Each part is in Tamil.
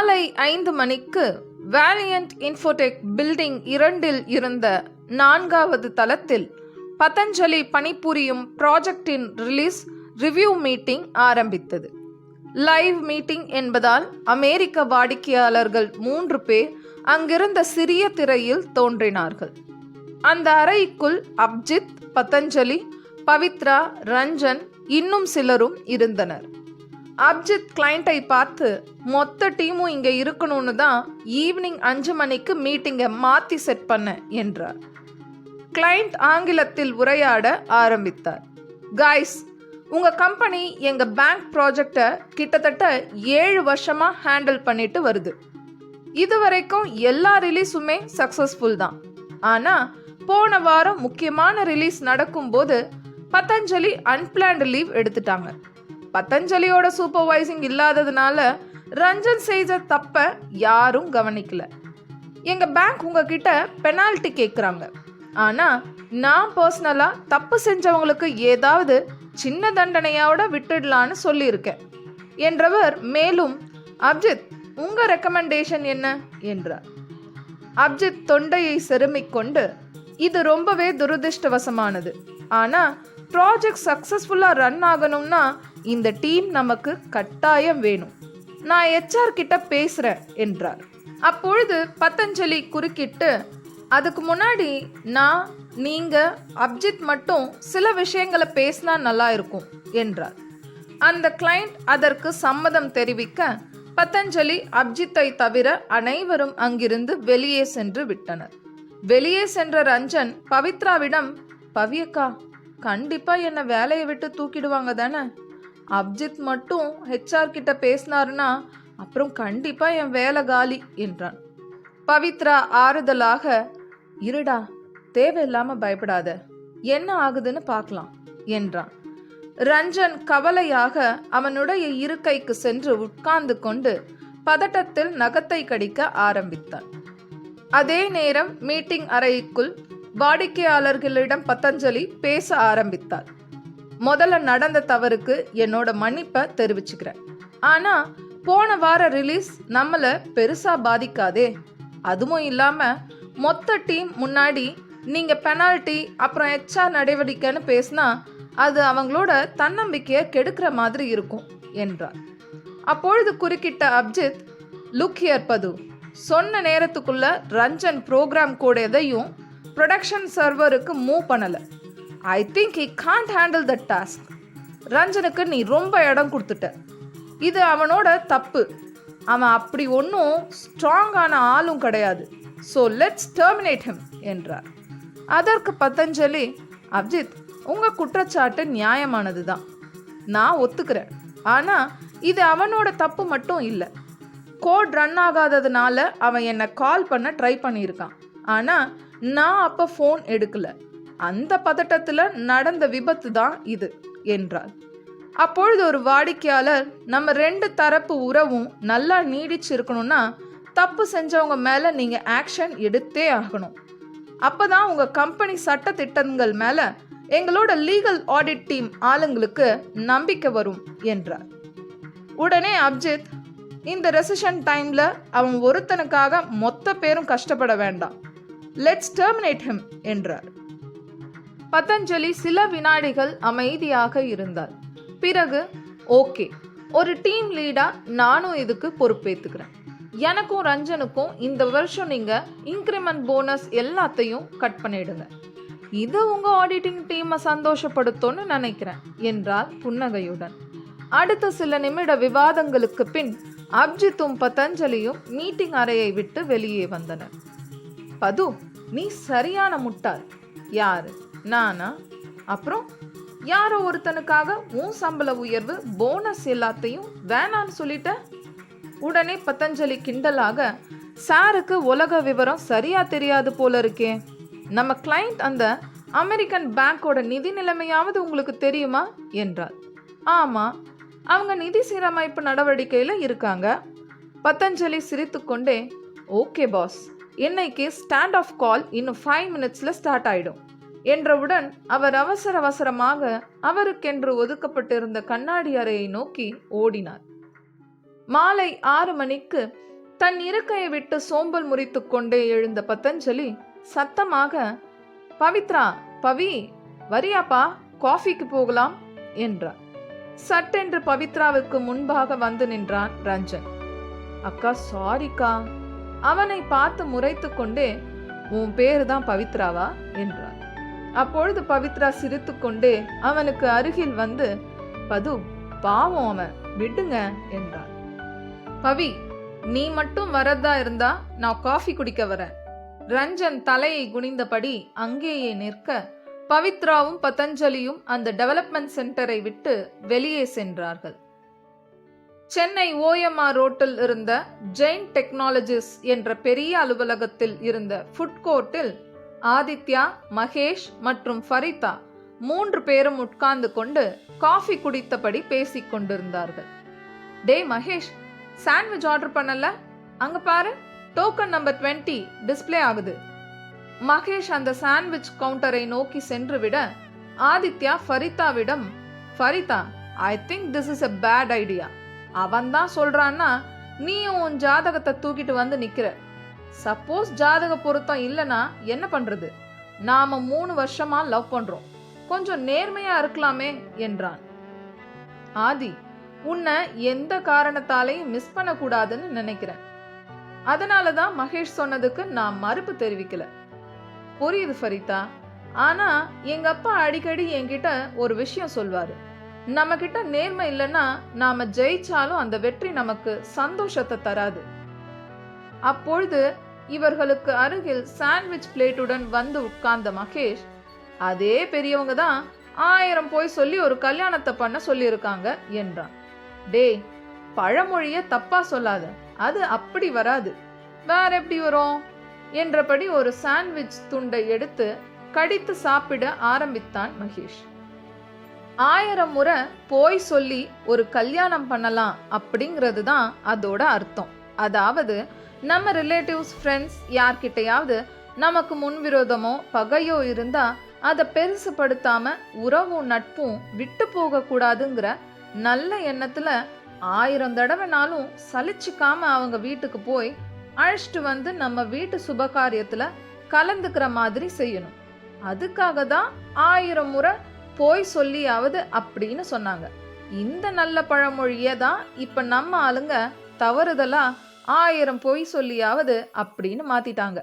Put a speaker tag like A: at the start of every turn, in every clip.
A: மாலை ஐந்து மணிக்கு வேலியன்ட் இன்ஃபோடெக் பில்டிங் இரண்டில் இருந்த நான்காவது தளத்தில் பதஞ்சலி பணிபுரியும் ப்ராஜெக்டின் ரிலீஸ் ரிவ்யூ மீட்டிங் ஆரம்பித்தது. லைவ் மீட்டிங் என்பதால் அமெரிக்க வாடிக்கையாளர்கள் மூன்று பேர் அங்கிருந்த சிறிய திரையில் தோன்றினார்கள். அந்த அறைக்குள் அப்ஜித் பதஞ்சலி பவித்ரா ரஞ்சன் இன்னும் சிலரும் இருந்தனர். அப்ஜித் கிளைண்ட்டை பார்த்து மொத்த டீமும் இங்கே இருக்கணும்னு தான் ஈவினிங் அஞ்சு மணிக்கு மீட்டிங்கை மாற்றி செட் பண்ண என்றார். கிளைண்ட் ஆங்கிலத்தில் உரையாட ஆரம்பித்தார். காய்ஸ் உங்கள் கம்பெனி எங்கள் பேங்க் ப்ராஜெக்டை கிட்டத்தட்ட ஏழு வருஷமாக ஹேண்டில் பண்ணிட்டு வருது. இதுவரைக்கும் எல்லா ரிலீஸுமே சக்ஸஸ்ஃபுல் தான். ஆனால் போன வாரம் முக்கியமான ரிலீஸ் நடக்கும்போது பதஞ்சலி அன்பிளான்டு லீவ் எடுத்துட்டாங்க. பத்தஞ்சலியோட சூப்பர்வைசிங் இல்லாததுனால ரஞ்சன் செய்த தப்ப யாரும் கவனிக்கல. எங்க பேங்க் உங்ககிட்ட பெனால்ட்டி கேட்குறாங்க ஆனா நான் பர்சனலா தப்பு செஞ்சவங்களுக்கு ஏதாவது சின்ன தண்டனையோட விட்டுடலான்னு சொல்லியிருக்கேன். என்றவர் மேலும் அப்ஜித் உங்க ரெக்கமெண்டேஷன் என்ன? என்றார். அப்ஜித் தொண்டையை செருமிக் கொண்டு இது ரொம்பவே துரதிர்ஷ்டவசமானது. ஆனா ப்ராஜெக்ட் சக்ஸஸ்ஃபுல்லாக ரன் ஆகணும்னா இந்த டீம் நமக்கு கட்டாயம் வேணும். நான் ஹெச்ஆர் கிட்ட பேசுறேன் என்றார். அப்பொழுது பத்தஞ்சலி குறுக்கிட்டு அதுக்கு முன்னாடி நான் நீங்க அப்ஜித் மட்டும் சில விஷயங்களை பேசினா நல்லா இருக்கும் என்றார். அந்த கிளைண்ட் அதற்கு சம்மதம் தெரிவிக்க பத்தஞ்சலி அப்ஜித்தை தவிர அனைவரும் அங்கிருந்து வெளியே சென்று விட்டனர். வெளியே சென்ற ரஞ்சன் பவித்ராவிடம் பவியக்கா கண்டிப்பா என்னை வேலையை விட்டு தூக்கிடுவாங்க தானே? அப்ஜித் மட்டும் ஹெச்ஆர் கிட்ட பேசினாருன்னா அப்புறம் கண்டிப்பா என் வேலை காலி என்றான். பவித்ரா ஆறுதலாக இருடா தேவையில்லாம பயப்படாத. என்ன ஆகுதுன்னு பார்க்கலாம் என்றான். ரஞ்சன் கவலையாக அவனுடைய இருக்கைக்கு சென்று உட்கார்ந்து கொண்டு பதட்டத்தில் நகத்தை கடிக்க ஆரம்பித்தான். அதே நேரம் மீட்டிங் அறைக்குள் வாடிக்கையாளர்களிடம் பதஞ்சலி பேச ஆரம்பித்தார் முதல்ல நடந்த தவறுக்கு என்னோட மன்னிப்பை தெரிவிச்சுக்கிறேன். ஆனால் போன வார ரிலீஸ் நம்மளை பெருசாக பாதிக்காதே. அதுவும் இல்லாமல் மொத்த டீம் முன்னாடி நீங்கள் பெனால்ட்டி அப்புறம் எச்சா நடவடிக்கைன்னு பேசினா அது அவங்களோட தன்னம்பிக்கையை கெடுக்கிற மாதிரி இருக்கும் என்றார். அப்பொழுது குறுக்கிட்ட அப்ஜித் லுக் ஹியர் பது சொன்ன நேரத்துக்குள்ள ரஞ்சன் ப்ரோக்ராம் கூட எதையும் ப்ரொடக்ஷன் சர்வருக்கு மூவ் பண்ணலை. I think he can't handle the task ரஞ்சனுக்கு நீ ரொம்ப இடம் கொடுத்துட்ட. இது அவனோட தப்பு. அவன் அப்படி ஒன்றும் ஸ்ட்ராங்கான ஆளும் கிடையாது. ஸோ லெட்ஸ் டெர்மினேட் ஹிம் என்றார். அதற்கு பதஞ்சலி அப்ஜித் உங்கள் குற்றச்சாட்டு நியாயமானது தான் நான் ஒத்துக்கிறேன். ஆனால் இது அவனோட தப்பு மட்டும் இல்லை. கோட் ரன் ஆகாததுனால அவன் என்னை கால் பண்ண ட்ரை பண்ணியிருக்கான். ஆனால் நான் அப்போ ஃபோன் எடுக்கலை. அந்த பதட்டத்தில் நடந்த விபத்து தான் இது என்றார் அப்பொழுது ஒரு வாடிக்கையாளர் நம்ம ரெண்டு தரப்பு உறவும் நல்லா நீடிச்சு இருக்கணும்னா தப்பு செஞ்சவங்க மேலே நீங்கள் ஆக்ஷன் எடுத்தே ஆகணும். அப்போ தான் உங்கள் கம்பெனி சட்ட திட்டங்கள் மேலே எங்களோட லீகல் ஆடிட் டீம் ஆளுங்களுக்கு நம்பிக்கை வரும் என்றார். உடனே அப்ஜித் இந்த ரெசிஷன் டைமில் அவன் ஒருத்தனுக்காக மொத்த பேரும் கஷ்டப்பட வேண்டாம். லெட்ஸ் டெர்மினேட் ஹிம் என்றார். பதஞ்சலி சில வினாடிகள் அமைதியாக இருந்தார். பிறகு ஓகே ஒரு டீம் லீடா நானும் இதுக்கு பொறுப்பேத்துக்கிறேன். எனக்கும் ரஞ்சனுக்கும் இந்த வருஷம் நீங்க இன்க்ரிமெண்ட் போனஸ் எல்லாத்தையும் கட் பண்ணிடுங்க. இது உங்க ஆடிட்டிங் டீமை சந்தோஷப்படுத்தும்னு நினைக்கிறேன் என்றார் புன்னகையுடன். அடுத்த சில நிமிட விவாதங்களுக்கு பின் அப்ஜித்தும் பதஞ்சலியும் மீட்டிங் அறையை விட்டு வெளியே வந்தனர். பது நீ சரியான முட்டாள். யாரு? நானா? அப்புறம் யாரோ ஒருத்தனுக்காக உன் சம்பள உயர்வு போனஸ் எல்லாத்தையும் வேணான்னு சொல்லிட்ட? உடனே பதஞ்சலி கிண்டலாக சாருக்கு உலக விவரம் சரியா தெரியாது போல இருக்கே. நம்ம கிளைண்ட் அந்த அமெரிக்கன் பேங்கோட நிதி நிலைமையாவது உங்களுக்கு தெரியுமா? என்றார் ஆமா அவங்க நிதி சீரமைப்பு நடவடிக்கையில் இருக்காங்க. பதஞ்சலி சிரித்துக்கொண்டே ஓகே பாஸ் இன்னைக்கு ஸ்டாண்ட் ஆஃப் கால் இன்னும் ஃபைவ் மினிட்ஸில் ஸ்டார்ட் ஆகிடும் என்றவுடன் அவர் அவசர அவசரமாக அவருக்கென்று ஒதுக்கப்பட்டிருந்த கண்ணாடி அறையை நோக்கி ஓடினார். மாலை ஆறு மணிக்கு தன் இருக்கையை விட்டு சோம்பல் முறித்து கொண்டே எழுந்த பத்தஞ்சலி சத்தமாக பவித்ரா பவி வரியாப்பா காஃபிக்கு போகலாம் என்றார். சட்டென்று பவித்ராவுக்கு முன்பாக வந்து நின்றான் ரஞ்சன். அக்கா சாரிக்கா. அவனை பார்த்து முறைத்து கொண்டே உன் பேரு தான் பவித்ராவா? என்றார். அப்பொழுது பவித்ரா சிரித்துக்கொண்டே அவனுக்கு அருகில் வந்து பது பாவம் அவன் விடுங்க என்றார் பவி நீ மட்டும் வரதா இருந்தா நான் காஃபி குடிக்க வரேன். ரஞ்சன் தலையை குனிந்தபடி அங்கேயே நிற்க பவித்ராவும் பதஞ்சலியும் அந்த டெவலப்மெண்ட் சென்டரை விட்டு வெளியே சென்றார்கள். சென்னை ஓஎம்ஆர் ரோட்டில் இருந்த ஜெயின் டெக்னாலஜிஸ் என்ற பெரிய அலுவலகத்தில் இருந்த ஃபுட் கோர்ட்டில் ஆதித்யா மகேஷ் மற்றும் ஃபரிதா மூன்று பேரும் உட்கார்ந்து கொண்டு காஃபி குடித்தபடி பேசிக் கொண்டிருந்தார்கள். டே மகேஷ் சாண்ட்விச் ஆர்டர் பண்ணல? அங்க பாரு டோக்கன் நம்பர் 20 டிஸ்ப்ளே ஆகுது. மகேஷ் அந்த சாண்ட்விச் கவுண்டரை நோக்கி சென்று விட Aditya ஃபரிதாவிடம் Farida I think this is a bad idea அவன் தான் சொல்றான்னா நீயும் உன் ஜாதகத்தை தூக்கிட்டு வந்து நிக்கிற. சப்போஸ் ஜாதக பொருத்தம் இல்லைன்னா என்ன பண்ணுறது நாம் மூணு வருஷமாக லவ் பண்ணுறோம் கொஞ்சம் நேர்மையாக இருக்கலாமே என்றான். ஆதி உன்னை எந்த காரணத்தாலையும் மிஸ் பண்ணக்கூடாதுன்னு நினைக்கிறேன். அதனால தான் மகேஷ் சொன்னதுக்கு நான் மறுப்பு தெரிவிக்கல. புரியுது ஃபரிதா? ஆனா எங்க அப்பா அடிக்கடி என்கிட்ட ஒரு விஷயம் சொல்வாரு. நம்ம கிட்ட நேர்மை இல்லைன்னா நாம ஜெயிச்சாலும் அந்த வெற்றி நமக்கு சந்தோஷத்தை தராது. அப்பொழுது இவர்களுக்கு அருகில் சாண்ட்விச் பிளேட்டுடன் வந்து உட்கார்ந்த மகேஷ் அதே பெரியவங்க தான் ஆயிரம் போய் சொல்லி ஒரு கல்யாணத்தை பண்ண சொல்லியிருக்காங்க என்றான். டேய் பழமொழிய தப்பா சொல்லாத அது அப்படி வராது. வேற எப்படி வரும்? என்றபடி ஒரு சாண்ட்விச் துண்டை எடுத்து கடித்து சாப்பிட ஆரம்பித்தான் மகேஷ். ஆயிரம் முறை போய் சொல்லி ஒரு கல்யாணம் பண்ணலாம் அப்படிங்கிறது தான் அதோட அர்த்தம். அதாவது நம்ம ரிலேட்டிவ்ஸ் ஃப்ரெண்ட்ஸ் யார்கிட்டையாவது நமக்கு முன்விரோதமோ பகையோ இருந்தால் அதை பெருசுப்படுத்தாம உறவும் நட்பும் விட்டு போகக்கூடாதுங்கிற நல்ல எண்ணத்தில் ஆயிரம் தடவைனாலும் சலிச்சுக்காம அவங்க வீட்டுக்கு போய் அழைச்சிட்டு வந்து நம்ம வீட்டு சுபகாரியத்தில் கலந்துக்கிற மாதிரி செய்யணும். அதுக்காக தான் ஆயிரம் முறை போய் சொல்லியாவது அப்படின்னு சொன்னாங்க. இந்த நல்ல பழமொழியை தான் இப்போ நம்ம ஆளுங்க தவறுதலாக ஆயிரம் பொய் சொல்லியாவது அப்படின்னு மாத்திட்டாங்க.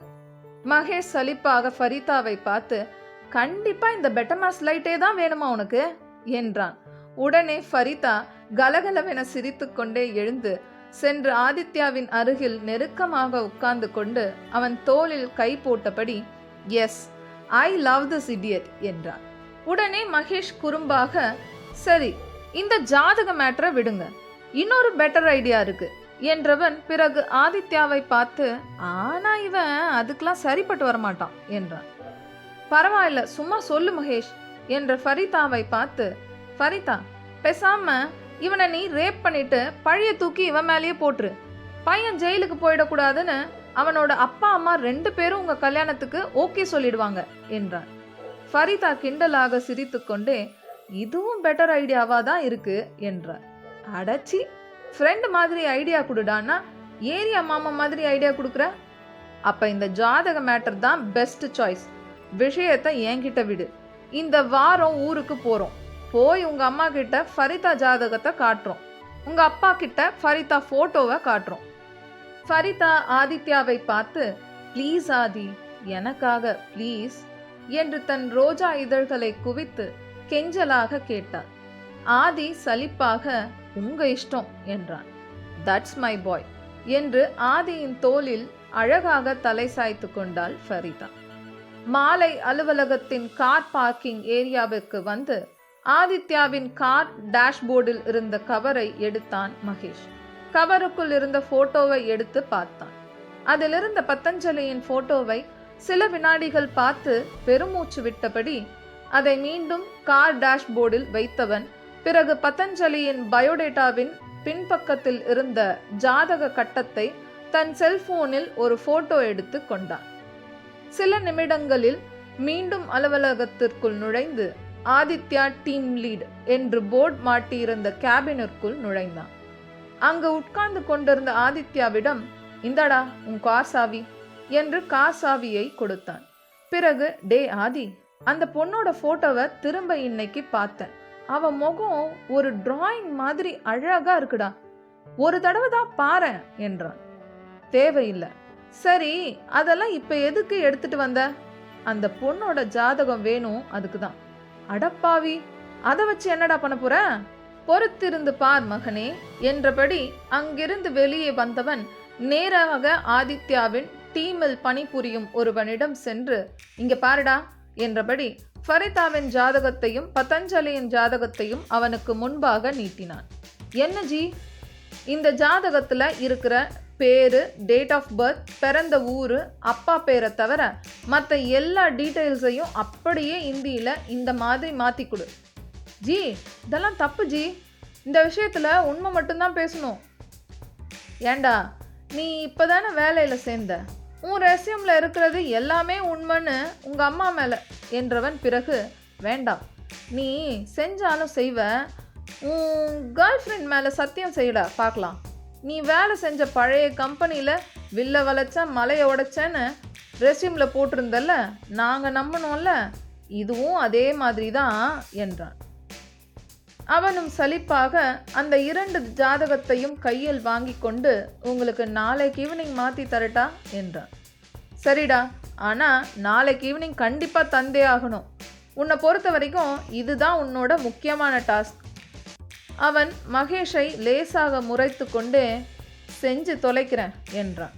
A: மகேஷ் சலிப்பாக ஃபரிதாவை பார்த்து கண்டிப்பா இந்த பெட்டமாஸ் லைட்டே தான் வேணுமா உனக்கு? என்றான். உடனே ஃபரிதா கலகலவென சிரித்துக்கொண்டே எழுந்து சென்று ஆதித்யாவின் அருகில் நெருக்கமாக உட்கார்ந்து கொண்டு அவன் தோளில் கை போட்டபடி yes I love this idiot என்றார் உடனே மகேஷ் குறும்பாக சரி இந்த ஜாதக மேட்டரை விடுங்க. இன்னொரு பெட்டர் ஐடியா இருக்கு. என்றவன் பிறகு ஆதித்யாவை பார்த்து ஆனா இவன் அதுக்கெல்லாம் சரிப்பட்டு வரமாட்டான் என்றான். பரவாயில்ல சும்மா சொல்லு மகேஷ் என்ற ஃபரிதாவை பார்த்து ஃபரிதா பேசாம இவனை நீ ரேப் பண்ணிட்டு பழைய தூக்கி இவன் மேலேயே போட்டுரு. பையன் ஜெயிலுக்கு போயிடக்கூடாதுன்னு அவனோட அப்பா அம்மா ரெண்டு பேரும் உங்க கல்யாணத்துக்கு ஓகே சொல்லிடுவாங்க என்றான். ஃபரிதா கிண்டலாக சிரித்துக்கொண்டே இதுவும் பெட்டர் ஐடியாவா தான் இருக்கு என்றார் அடச்சி ஃப்ரெண்டு மாதிரி ஐடியா கொடுடான்னா ஏரியா மாமா மாதிரி ஐடியா கொடுக்குற? அப்போ இந்த ஜாதக மேட்டர் தான் பெஸ்ட் சாய்ஸ் விஷயத்தை என்கிட்ட விடு. இந்த வாரம் ஊருக்கு போகிறோம் போய் உங்கள் அம்மா கிட்ட ஃபரிதா ஜாதகத்தை காட்டுறோம். உங்கள் அப்பா கிட்ட ஃபரிதா ஃபோட்டோவை காட்டுறோம். ஃபரிதா ஆதித்யாவை பார்த்து ப்ளீஸ் ஆதி எனக்காக ப்ளீஸ் என்று தன் ரோஜா இதழ்களை குவித்து கெஞ்சலாக கேட்டார். ஆதி சலிப்பாக உங்க இஷ்டம் என்றான். தட்ஸ் மை பாய் என்று ஆதியின் தோளில் அழகாக தலை சாய்த்து கொண்டாள் ஃபரிதா. மாலை அலுவலகத்தின் கார் பார்க்கிங் ஏரியாவிற்கு வந்து ஆதித்யாவின் கார் டேஷ்போர்டில் இருந்த கவரை எடுத்தான் மகேஷ். கவருக்குள் இருந்த போட்டோவை எடுத்து பார்த்தான். அதிலிருந்த பத்தஞ்சலியின் போட்டோவை சில வினாடிகள் பார்த்து பெருமூச்சு விட்டபடி அதை மீண்டும் கார் டேஷ்போர்டில் வைத்தவன் பிறகு பதஞ்சலியின் பயோடேட்டாவின் பின்பக்கத்தில் இருந்த ஜாதக கட்டத்தை தன் செல்போனில் ஒரு போட்டோ எடுத்து கொண்டான். சில நிமிடங்களில் மீண்டும் அலுவலகத்திற்குள் நுழைந்து ஆதித்யா டீம் லீட் என்று போர்டு மாட்டியிருந்த கேபினிற்குள் நுழைந்தான். அங்கு உட்கார்ந்து கொண்டிருந்த ஆதித்யாவிடம் இந்தாடா உன் கார் சாவி என்று கார் சாவியை கொடுத்தான். பிறகு டே ஆதி அந்த பொண்ணோட போட்டோவை திரும்ப இன்னைக்கு பார்த்தேன். அவன் முகம் ஒரு டிராயிங் மாதிரி அழகா இருக்குடா. ஒரு தடவை தான் பாரேன் என்றான். தேவையில்லை. சரி அதெல்லாம் இப்ப எதுக்கு எடுத்துட்டு வந்த? அந்த பொண்ணோட ஜாதகம் வேணும் அதுக்கு தான். அடப்பாவி அதை வச்சு என்னடா பண்ண போற? பொறுத்திருந்து பார் மகனே என்றபடி அங்கிருந்து வெளியே வந்தவன் நேராக ஆதித்யாவின் டீமில் பணிபுரியும் ஒருவனிடம் சென்று இங்க பாருடா என்றபடி ஃபரிதாவின் ஜாதகத்தையும் பதஞ்சலியின் ஜாதகத்தையும் அவனுக்கு முன்பாக நீட்டினான். என்ன ஜி? இந்த ஜாதகத்தில் இருக்கிற பேரு டேட் ஆஃப் பர்த் பிறந்த ஊர் அப்பா பேரை தவிர மற்ற எல்லா டீட்டெயில்ஸையும் அப்படியே இந்தியில் இந்த மாதிரி மாற்றி கொடு. ஜி இதெல்லாம் தப்பு ஜி. இந்த விஷயத்தில் உண்மை மட்டும்தான் பேசணும். ஏண்டா நீ இப்போதானே வேலையில் சேர்ந்த? உன் ரசியமில் இருக்கிறது எல்லாமே உண்மைன்னு உங்கள் அம்மா மேலே என்றவன் பிறகு வேண்டாம் நீ செஞ்சாலும் செய்வ உன் கேர்ள் ஃப்ரெண்ட் மேலே சத்தியம் செய்யடா பார்க்கலாம். நீ வேலை செஞ்ச பழைய கம்பெனியில் வில்ல வளைச்ச மலையை உடைச்சேன்னு ரெசியூமில் போட்டிருந்தல்ல நாங்கள் நம்பணும்ல இதுவும் அதே மாதிரி தான் என்றான். அவனும் சலிப்பாக அந்த இரண்டு ஜாதகத்தையும் கையில் வாங்கி கொண்டு உங்களுக்கு நாளைக்கு ஈவினிங் மாற்றி தரட்டா? என்றான். சரிடா ஆனால் நாளைக்கு ஈவினிங் கண்டிப்பாக தந்தே ஆகணும். உன்னை பொறுத்த வரைக்கும் இதுதான் உன்னோட முக்கியமான டாஸ்க். அவன் மகேஷை லேசாக முறைத்து கொண்டே செஞ்சு தொலைக்கிறேன் என்றான்.